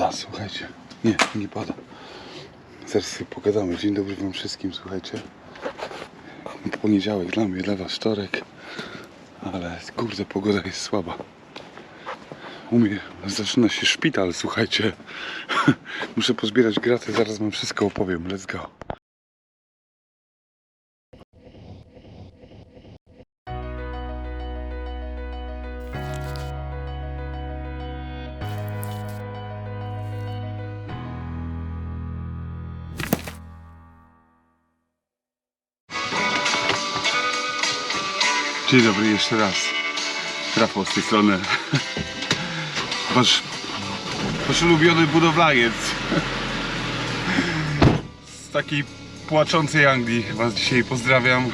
pada, słuchajcie. Nie, nie pada. Zaraz sobie pogadamy. Dzień dobry wam wszystkim, słuchajcie. Poniedziałek dla mnie, dla was wtorek. Ale kurde, pogoda jest słaba. U mnie zaczyna się szpital, słuchajcie. Muszę pozbierać graty, zaraz wam wszystko opowiem. Let's go. Dzień dobry jeszcze raz. Rafał z tej strony. Wasz, wasz ulubiony budowlaniec. Z takiej płaczącej Anglii was dzisiaj pozdrawiam.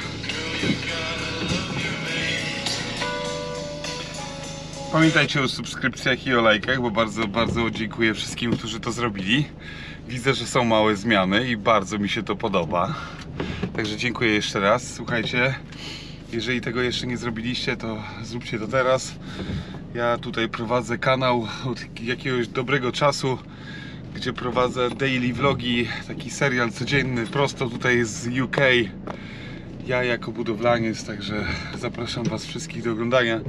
Pamiętajcie o subskrypcjach i o lajkach, bo bardzo, bardzo dziękuję wszystkim, którzy to zrobili. Widzę, że są małe zmiany i bardzo mi się to podoba. Także dziękuję jeszcze raz. Słuchajcie, jeżeli tego jeszcze nie zrobiliście, to zróbcie to teraz. Ja tutaj prowadzę kanał od jakiegoś dobrego czasu, gdzie prowadzę daily vlogi, taki serial codzienny, prosto tutaj z UK. Ja jako budowlaniec, także zapraszam Was wszystkich do oglądania.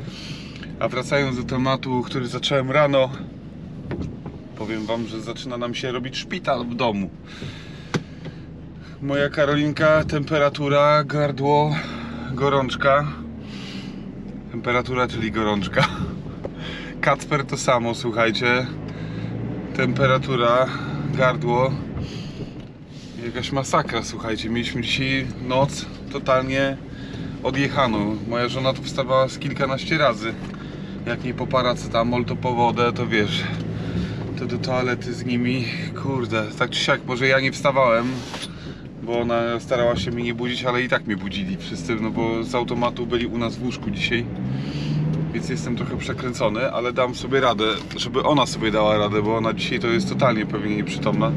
A wracając do tematu, który zacząłem rano, powiem Wam, że zaczyna nam się robić szpital w domu. Moja Karolinka, temperatura, gardło, gorączka. Temperatura, czyli gorączka. Kacper to samo, słuchajcie. Temperatura, gardło. Jakaś masakra, słuchajcie. Mieliśmy dzisiaj noc totalnie odjechaną. Moja żona tu wstawała z kilkanaście razy. Jak nie po paracetamol, to po wodę, to wiesz. To do toalety z nimi. Kurde, tak czy siak, może ja nie wstawałem bo ona starała się mnie nie budzić, ale i tak mnie budzili wszyscy, no bo z automatu byli u nas w łóżku dzisiaj. Więc jestem trochę przekręcony, ale dam sobie radę, żeby ona sobie dała radę, bo ona dzisiaj to jest totalnie pewnie nieprzytomna.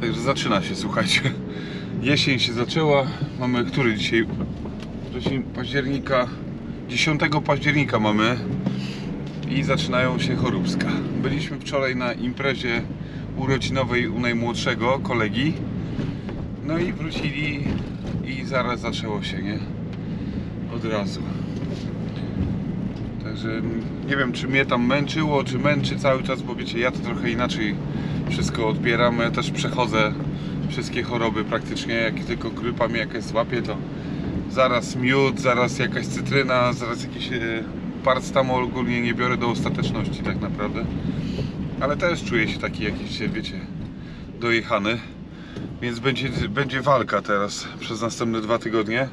Także zaczyna się, słuchajcie. Jesień się zaczęła. Mamy który dzisiaj? Wrzesień, października. 10 października mamy i zaczynają się choróbska. Byliśmy wczoraj na imprezie urodzinowej u najmłodszego kolegi. No i wrócili i zaraz zaczęło się, nie? Od razu. Także nie wiem, czy mnie tam męczyło, czy męczy cały czas, bo wiecie, ja to trochę inaczej wszystko odbieram. Ja też przechodzę wszystkie choroby praktycznie, jak tylko grypa mnie jakaś złapie, to zaraz miód, zaraz jakaś cytryna, zaraz jakiś e, paracetamol ogólnie nie biorę do ostateczności tak naprawdę ale też czuję się taki jakiś, wiecie, dojechany. Więc będzie, będzie walka teraz przez następne dwa tygodnie,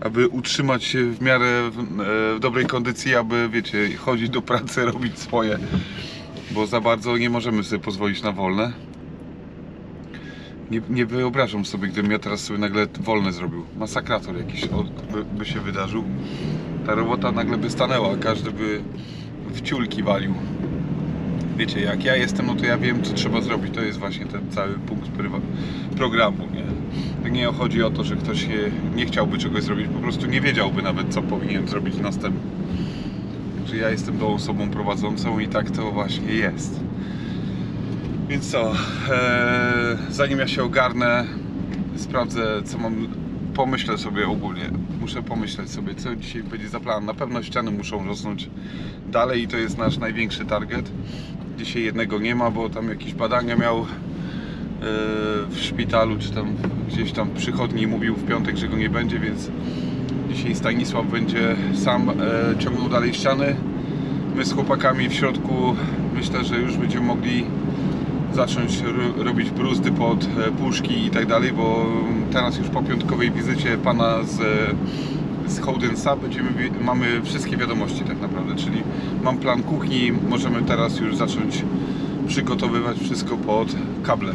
aby utrzymać się w miarę w, e, w dobrej kondycji, aby, wiecie, chodzić do pracy, robić swoje. Bo za bardzo nie możemy sobie pozwolić na wolne. Nie, nie wyobrażam sobie, gdybym ja teraz sobie nagle wolne zrobił. Masakrator jakiś od, by, by się wydarzył. Ta robota nagle by stanęła, każdy by w ciulki walił wiecie, jak ja jestem, no to ja wiem, co trzeba zrobić. To jest właśnie ten cały punkt programu, nie? Nie chodzi o to, że ktoś nie, chciałby czegoś zrobić, po prostu nie wiedziałby nawet, co powinien zrobić następnie. Że ja jestem tą osobą prowadzącą i tak to właśnie jest. Więc co, eee, zanim ja się ogarnę, sprawdzę, co mam, pomyślę sobie ogólnie. Muszę pomyśleć sobie, co dzisiaj będzie za plan. Na pewno ściany muszą rosnąć dalej i to jest nasz największy target. Dzisiaj jednego nie ma, bo tam jakieś badania miał e, w szpitalu, czy tam gdzieś tam przychodni mówił w piątek, że go nie będzie, więc dzisiaj Stanisław będzie sam e, ciągnął dalej ściany. My z chłopakami w środku myślę, że już będziemy mogli zacząć ro- robić bruzdy pod e, puszki i tak dalej, bo teraz już po piątkowej wizycie pana z, z Hołdensa będziemy, mamy wszystkie wiadomości tak naprawdę, czyli mam plan kuchni, możemy teraz już zacząć przygotowywać wszystko pod kable.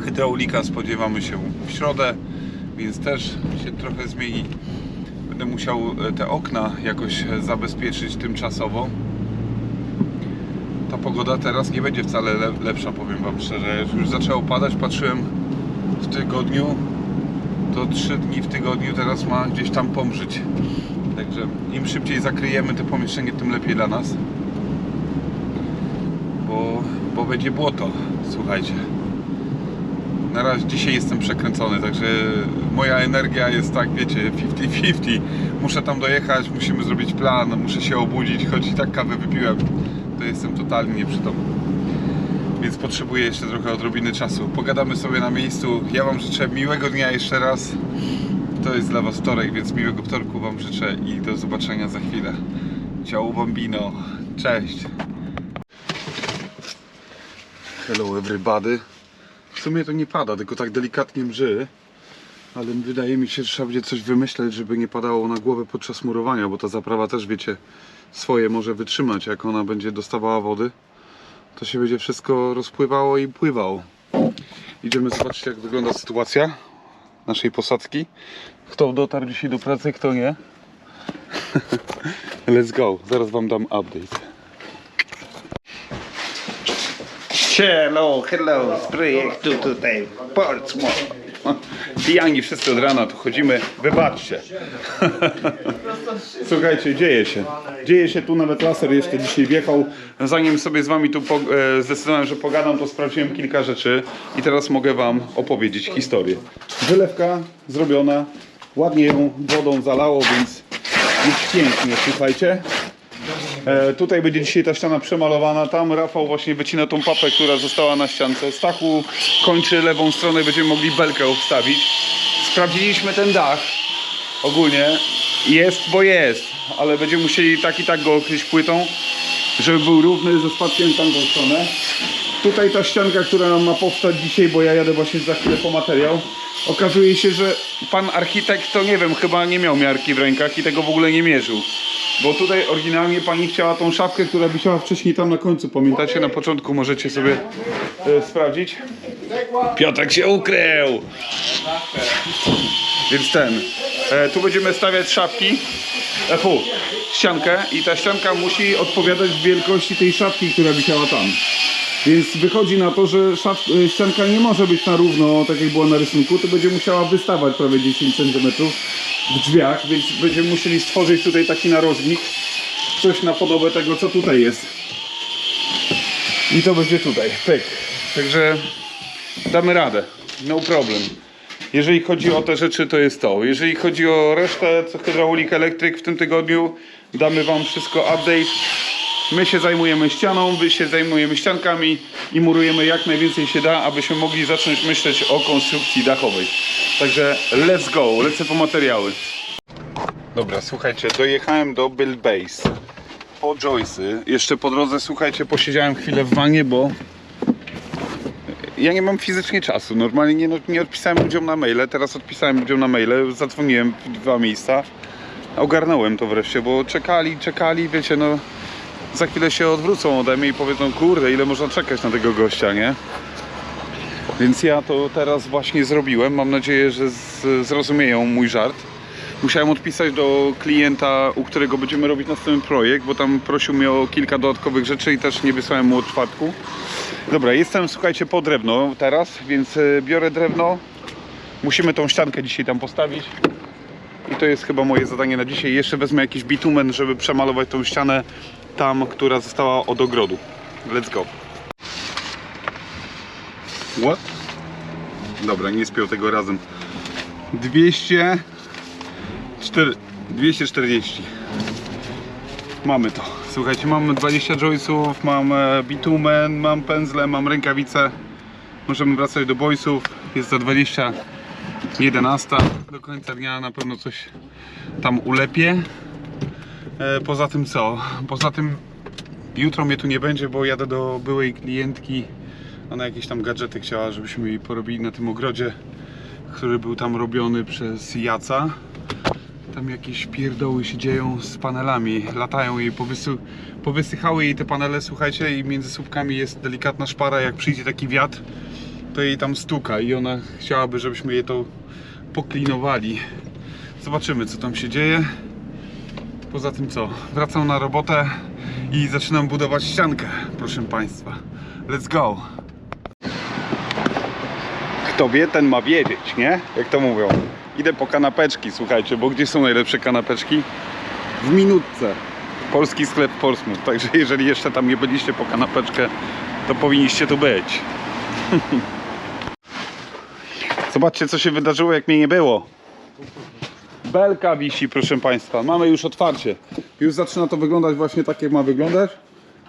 Hydraulika spodziewamy się w środę, więc też się trochę zmieni. Będę musiał e, te okna jakoś zabezpieczyć tymczasowo ta pogoda teraz nie będzie wcale le lepsza, powiem Wam szczerze. Już zaczęło padać, patrzyłem w tygodniu, to 3 dni w tygodniu teraz ma gdzieś tam pomrzyć. Także im szybciej zakryjemy to pomieszczenie, tym lepiej dla nas. bo, bo będzie błoto, słuchajcie. Na razie dzisiaj jestem przekręcony, także moja energia jest tak, wiecie, 50-50. Muszę tam dojechać, musimy zrobić plan, muszę się obudzić, choć i tak kawę wypiłem, to jestem totalnie nieprzytomny. Więc potrzebuję jeszcze trochę odrobiny czasu. Pogadamy sobie na miejscu. Ja Wam życzę miłego dnia jeszcze raz. To jest dla Was wtorek, więc miłego wtorku Wam życzę i do zobaczenia za chwilę. Ciao bambino. Cześć. Hello everybody. W sumie to nie pada, tylko tak delikatnie mrzy. Ale wydaje mi się, że trzeba będzie coś wymyśleć, żeby nie padało na głowę podczas murowania, bo ta zaprawa też, wiecie, swoje może wytrzymać. Jak ona będzie dostawała wody, to się będzie wszystko rozpływało i pływało. Idziemy zobaczyć, jak wygląda sytuacja naszej posadzki. Kto dotarł dzisiaj do pracy, kto nie. Let's go, zaraz Wam dam update. Hello, hello, z projektu tutaj Portsmouth. Pijani wszyscy od rana tu chodzimy, wybaczcie. Słuchajcie, dzieje się. Dzieje się tu, nawet laser jeszcze dzisiaj wjechał. Zanim sobie z wami tu e, zdecydowałem, że pogadam, to sprawdziłem kilka rzeczy i teraz mogę wam opowiedzieć historię. Wylewka zrobiona, ładnie ją wodą zalało, więc jest pięknie, słuchajcie. E, tutaj będzie dzisiaj ta ściana przemalowana. Tam Rafał właśnie wycina tą papę, która została na ściance. Stachu kończy lewą stronę, będziemy mogli belkę obstawić. Sprawdziliśmy ten dach. Ogólnie jest, bo jest, ale będziemy musieli tak i tak go okryć płytą, żeby był równy ze spadkiem w tamtą stronę. Tutaj ta ścianka, która nam ma powstać dzisiaj, bo ja jadę właśnie za chwilę po materiał. Okazuje się, że pan architekt to nie wiem, chyba nie miał miarki w rękach i tego w ogóle nie mierzył. Bo tutaj oryginalnie pani chciała tą szafkę, która wisiała wcześniej tam na końcu. Pamiętacie? Na początku możecie sobie e, sprawdzić. Piotrek się ukrył! Więc ten. E, tu będziemy stawiać szafki. E, fu, ściankę i ta ścianka musi odpowiadać wielkości tej szafki, która wisiała tam. Więc wychodzi na to, że szaf, e, ścianka nie może być na równo, tak jak była na rysunku, to będzie musiała wystawać prawie 10 cm w drzwiach, więc będziemy musieli stworzyć tutaj taki narożnik, coś na podobę tego, co tutaj jest. I to będzie tutaj, pyk. Także damy radę, no problem. Jeżeli chodzi o te rzeczy, to jest to. Jeżeli chodzi o resztę, co hydraulik, elektryk w tym tygodniu, damy Wam wszystko update. My się zajmujemy ścianą, Wy się zajmujemy ściankami i murujemy jak najwięcej się da, abyśmy mogli zacząć myśleć o konstrukcji dachowej. Także let's go, lecę po materiały. Dobra, słuchajcie, dojechałem do Bill Base po Joyce'y. Jeszcze po drodze, słuchajcie, posiedziałem chwilę w wanie, bo ja nie mam fizycznie czasu. Normalnie nie, nie odpisałem ludziom na maile, teraz odpisałem ludziom na maile, zadzwoniłem w dwa miejsca. Ogarnąłem to wreszcie, bo czekali, czekali, wiecie, no za chwilę się odwrócą ode mnie i powiedzą, kurde, ile można czekać na tego gościa, nie? Więc ja to teraz właśnie zrobiłem. Mam nadzieję, że zrozumieją mój żart. Musiałem odpisać do klienta, u którego będziemy robić następny projekt, bo tam prosił mnie o kilka dodatkowych rzeczy i też nie wysłałem mu od czwartku. Dobra, jestem, słuchajcie, po drewno teraz, więc e, biorę drewno. Musimy tą ściankę dzisiaj tam postawić. I to jest chyba moje zadanie na dzisiaj. Jeszcze wezmę jakiś bitumen, żeby przemalować tą ścianę tam, która została od ogrodu. Let's go. What? Dobra, nie spiął tego razem. 200 4, 240 Mamy to. Słuchajcie, mam 20 joysów, mam e, bitumen, mam pędzle, mam rękawice. Możemy wracać do boysów. Jest za 20 11 do końca dnia na pewno coś tam ulepię. E, Poza tym co? Poza tym jutro mnie tu nie będzie, bo jadę do byłej klientki. Ona jakieś tam gadżety chciała, żebyśmy jej porobili na tym ogrodzie, który był tam robiony przez Jaca. Tam jakieś pierdoły się dzieją z panelami, latają jej, powysy, powysychały jej te panele, słuchajcie, i między słupkami jest delikatna szpara, jak przyjdzie taki wiatr, to jej tam stuka i ona chciałaby, żebyśmy jej to poklinowali. Zobaczymy, co tam się dzieje. Poza tym co, wracam na robotę i zaczynam budować ściankę, proszę Państwa. Let's go! Kto wie, ten ma wiedzieć, nie? Jak to mówią. Idę po kanapeczki, słuchajcie, bo gdzie są najlepsze kanapeczki? W minutce. Polski sklep Portsmouth. Także jeżeli jeszcze tam nie byliście po kanapeczkę, to powinniście tu być. Zobaczcie, co się wydarzyło, jak mnie nie było. Belka wisi, proszę Państwa. Mamy już otwarcie. Już zaczyna to wyglądać właśnie tak, jak ma wyglądać.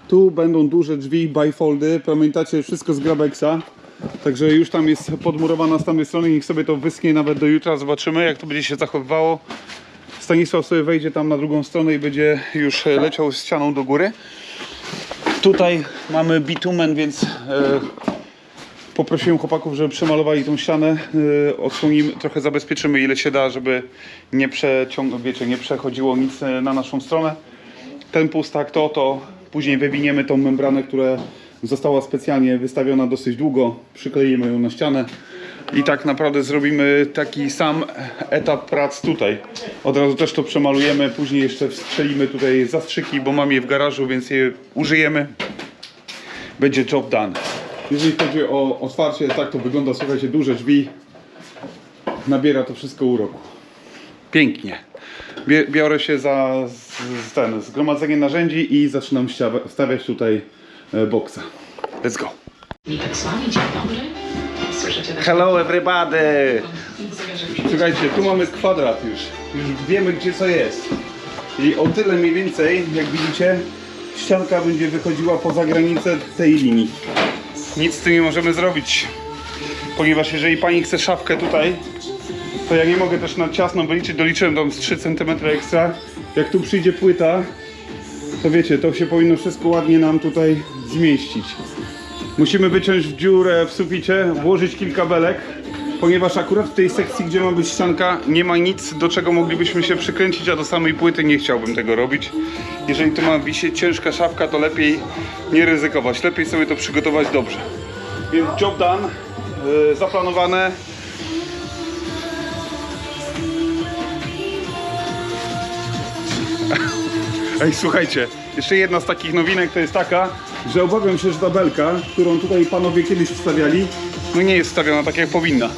Tu będą duże drzwi, bifoldy. Pamiętacie, wszystko z Grabexa. Także już tam jest podmurowana z tamtej strony. Niech sobie to wyschnie nawet do jutra. Zobaczymy, jak to będzie się zachowywało. Stanisław sobie wejdzie tam na drugą stronę i będzie już leciał ścianą do góry. Tutaj mamy bitumen, więc e, poprosiłem chłopaków, żeby przemalowali tą ścianę. E, odsłonimy, trochę zabezpieczymy ile się da, żeby nie przeciąg, wiecie, nie przechodziło nic e, na naszą stronę. Ten pustak to, to później wywiniemy tą membranę, która została specjalnie wystawiona dosyć długo. Przykleimy ją na ścianę. I tak naprawdę zrobimy taki sam etap prac tutaj. Od razu też to przemalujemy, później jeszcze wstrzelimy tutaj zastrzyki, bo mam je w garażu, więc je użyjemy. Będzie job done. Jeżeli chodzi o otwarcie, tak to wygląda, słuchajcie, duże drzwi. Nabiera to wszystko uroku. Pięknie. Bie- Biorę się za z, ten, zgromadzenie narzędzi i zaczynam stawiać tutaj e, boksa. Let's go. Witek z wami, dzień dobry. Słyszycie też Hello everybody! Słuchajcie, tu mamy kwadrat już. Już wiemy gdzie co jest. I o tyle mniej więcej, jak widzicie, ścianka będzie wychodziła poza granicę tej linii. Nic z tym nie możemy zrobić. Ponieważ jeżeli pani chce szafkę tutaj, to ja nie mogę też na ciasno wyliczyć, doliczyłem tam z 3 cm ekstra. Jak tu przyjdzie płyta, to wiecie, to się powinno wszystko ładnie nam tutaj zmieścić. Musimy wyciąć dziurę w suficie, włożyć kilka belek, ponieważ akurat w tej sekcji, gdzie ma być ścianka, nie ma nic, do czego moglibyśmy się przykręcić, a do samej płyty nie chciałbym tego robić. Jeżeli tu ma wisieć ciężka szafka, to lepiej nie ryzykować, lepiej sobie to przygotować dobrze. Więc job done, yy, zaplanowane. Ej, słuchajcie, jeszcze jedna z takich nowinek to jest taka, że obawiam się, że ta belka, którą tutaj panowie kiedyś wstawiali, no nie jest wstawiona tak jak powinna.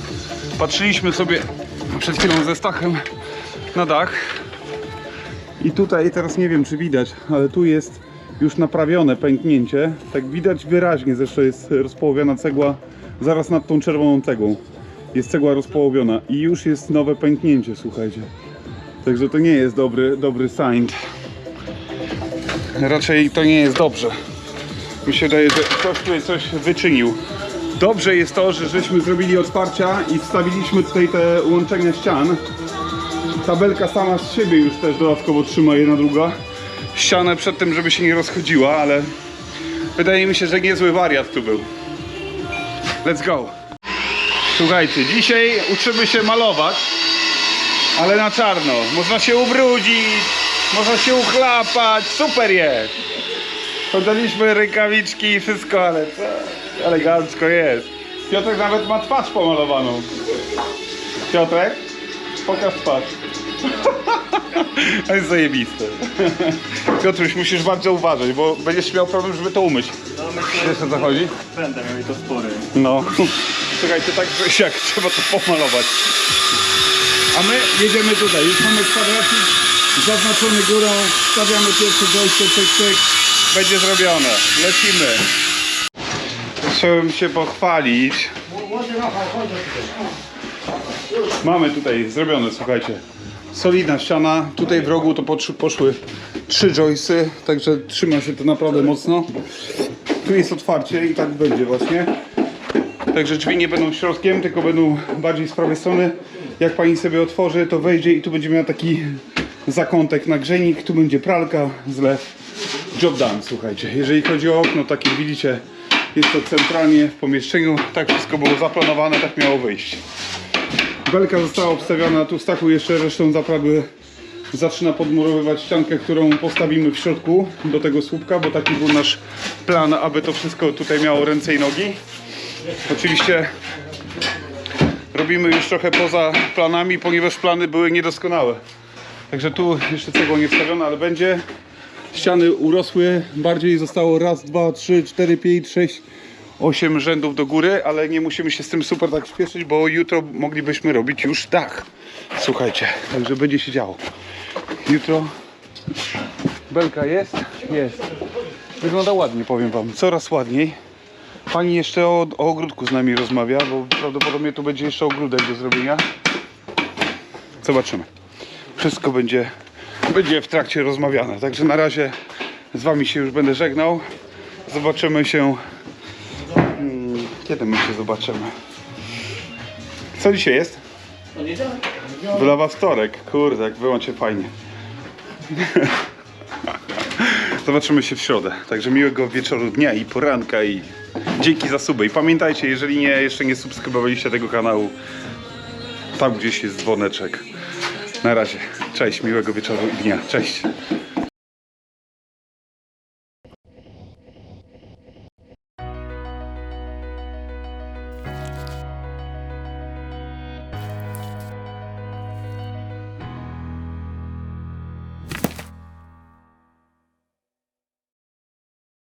Patrzyliśmy sobie przed chwilą ze Stachem na dach i tutaj teraz nie wiem czy widać, ale tu jest już naprawione pęknięcie. Tak widać wyraźnie, zresztą jest rozpołowiona cegła zaraz nad tą czerwoną cegłą. Jest cegła rozpołowiona i już jest nowe pęknięcie, słuchajcie. Także to nie jest dobry, dobry sign raczej to nie jest dobrze. Mi się wydaje, że ktoś tutaj coś wyczynił. Dobrze jest to, że żeśmy zrobili otwarcia i wstawiliśmy tutaj te łączenia ścian. Tabelka sama z siebie już też dodatkowo trzyma jedna druga. Ścianę przed tym, żeby się nie rozchodziła, ale wydaje mi się, że niezły wariat tu był. Let's go. Słuchajcie, dzisiaj uczymy się malować, ale na czarno. Można się ubrudzić, można się uchlapać, super jest. Podaliśmy rękawiczki i wszystko, ale co? Elegancko jest. Piotrek nawet ma twarz pomalowaną. Piotrek, pokaż twarz. To jest zajebiste. Piotruś, musisz bardzo uważać, bo będziesz miał problem, żeby to umyć. Wiesz o co chodzi? Będę miał i to spory. No. Słuchajcie, tak że jak trzeba to pomalować. A my jedziemy tutaj. Już mamy kwadracik zaznaczony górą. Stawiamy pierwszy joystick, cyk, cyk. Będzie zrobione. Lecimy. Chciałem się pochwalić. Mamy tutaj zrobione, słuchajcie. Solidna ściana. Tutaj w rogu to poszły trzy joysy, także trzyma się to naprawdę mocno. Tu jest otwarcie i tak będzie właśnie. Także drzwi nie będą środkiem, tylko będą bardziej z prawej strony. Jak pani sobie otworzy, to wejdzie i tu będzie miała taki zakątek na grzejnik. Tu będzie pralka, zlew. Job done, słuchajcie. Jeżeli chodzi o okno, tak jak widzicie, jest to centralnie w pomieszczeniu. Tak wszystko było zaplanowane, tak miało wyjść. Belka została obstawiona, tu Stachu jeszcze resztą zaprawy zaczyna podmurowywać ściankę, którą postawimy w środku do tego słupka, bo taki był nasz plan, aby to wszystko tutaj miało ręce i nogi. Oczywiście robimy już trochę poza planami, ponieważ plany były niedoskonałe. Także tu jeszcze cegła nie wstawiona, ale będzie. Ściany urosły, bardziej zostało raz, dwa, trzy, cztery, pięć, sześć, osiem rzędów do góry, ale nie musimy się z tym super tak śpieszyć, bo jutro moglibyśmy robić już dach. Słuchajcie, także będzie się działo. Jutro Belka jest? Jest. Wygląda ładnie, powiem wam. Coraz ładniej. Pani jeszcze o, o ogródku z nami rozmawia, bo prawdopodobnie tu będzie jeszcze ogródek do zrobienia. Zobaczymy. Wszystko będzie, będzie w trakcie rozmawiane. Także na razie z wami się już będę żegnał. Zobaczymy się. Hmm, Kiedy my się zobaczymy? Co dzisiaj jest? Wylawa wtorek. Kurde, jak wyłącznie fajnie. Zobaczymy się w środę. Także miłego wieczoru dnia i poranka i dzięki za suby. I pamiętajcie, jeżeli nie, jeszcze nie subskrybowaliście tego kanału, tam gdzieś jest dzwoneczek. Na razie. Cześć, miłego wieczoru i dnia. Cześć.